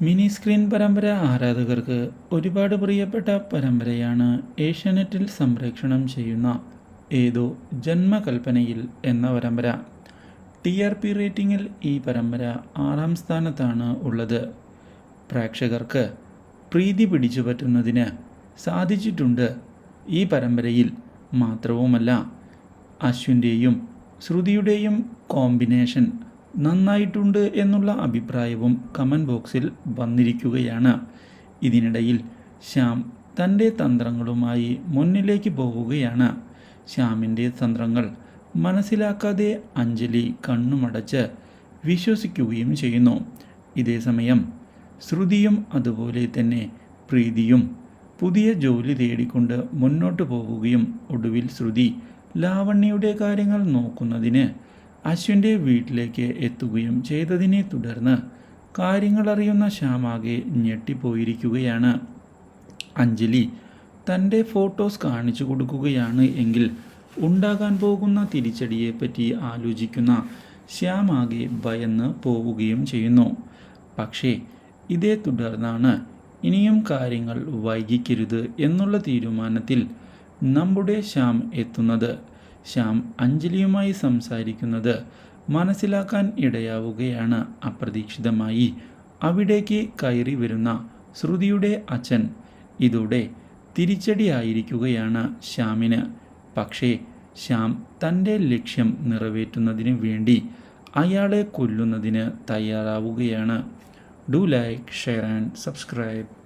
Mini screen പരമ്പര ആരാധകർക്ക് ഒരുപാട് പ്രിയപ്പെട്ട പരമ്പരയാണ് ഏഷ്യാനെറ്റിൽ സംപ്രേക്ഷണം ചെയ്യുന്ന ഏതോ ജന്മകൽപ്പനയിൽ എന്ന പരമ്പര. ടി ആർ പി റേറ്റിംഗിൽ ഈ പരമ്പര ആറാം സ്ഥാനത്താണ് ഉള്ളത്. പ്രേക്ഷകർക്ക് പ്രീതി പിടിച്ചു പറ്റുന്നതിന് സാധിച്ചിട്ടുണ്ട് ഈ പരമ്പരയിൽ മാത്രവുമല്ല അശ്വിന്റെയും ശ്രുതിയുടെയും കോമ്പിനേഷൻ നന്നായിട്ടുണ്ട് എന്നുള്ള അഭിപ്രായവും കമന്റ് ബോക്സിൽ വന്നിരിക്കുകയാണ്. ഇതിനിടയിൽ ശ്യാം തന്റെ തന്ത്രങ്ങളുമായി മുന്നിലേക്ക് പോവുകയാണ് ശ്യാമിന്റെ തന്ത്രങ്ങൾ മനസ്സിലാക്കാതെ അഞ്ജലി കണ്ണുമടച്ച് വിശ്വസിക്കുകയും ചെയ്യുന്നു. ഇതേസമയം ശ്രുതിയും അതുപോലെ തന്നെ പ്രീതിയും പുതിയ ജോലി തേടിക്കൊണ്ട് മുന്നോട്ട് പോവുകയും ഒടുവിൽ ശ്രുതി ലാവണ്യയുടെ കാര്യങ്ങൾ നോക്കുന്നതിന് അശ്വിന്റെ വീട്ടിലേക്ക് എത്തുകയും ചെയ്തതിനെ തുടർന്ന് കാര്യങ്ങളറിയുന്ന ശ്യാമാകെ ഞെട്ടിപ്പോയിരിക്കുകയാണ്. അഞ്ജലി തന്റെ ഫോട്ടോസ് കാണിച്ചു കൊടുക്കുകയാണ് എങ്കിൽ ഉണ്ടാകാൻ പോകുന്ന തിരിച്ചടിയെപ്പറ്റി ആലോചിക്കുന്ന ശ്യാമാകെ ഭയന്ന് പോവുകയും ചെയ്യുന്നു. പക്ഷേ ഇതേ തുടർന്നാണ് ഇനിയും കാര്യങ്ങൾ വൈകിക്കരുത് എന്നുള്ള തീരുമാനത്തിൽ നമ്മുടെ ശ്യാം എത്തുന്നത്. ശ്യാം അഞ്ജലിയുമായി സംസാരിക്കുന്നത് മനസ്സിലാക്കാൻ ഇടയാവുകയാണ്. അപ്രതീക്ഷിതമായി അവിടേക്ക് കയറി വരുന്ന ശ്രുതിയുടെ അച്ഛൻ ഇതോടെ തിരിച്ചടിയായിരിക്കുകയാണ് ശ്യാമിന്. പക്ഷേ ശ്യാം തന്റെ ലക്ഷ്യം നിറവേറ്റുന്നതിന് വേണ്ടി അയാളെ കൊല്ലുന്നതിന് തയ്യാറാവുകയാണ്. Do like share and subscribe.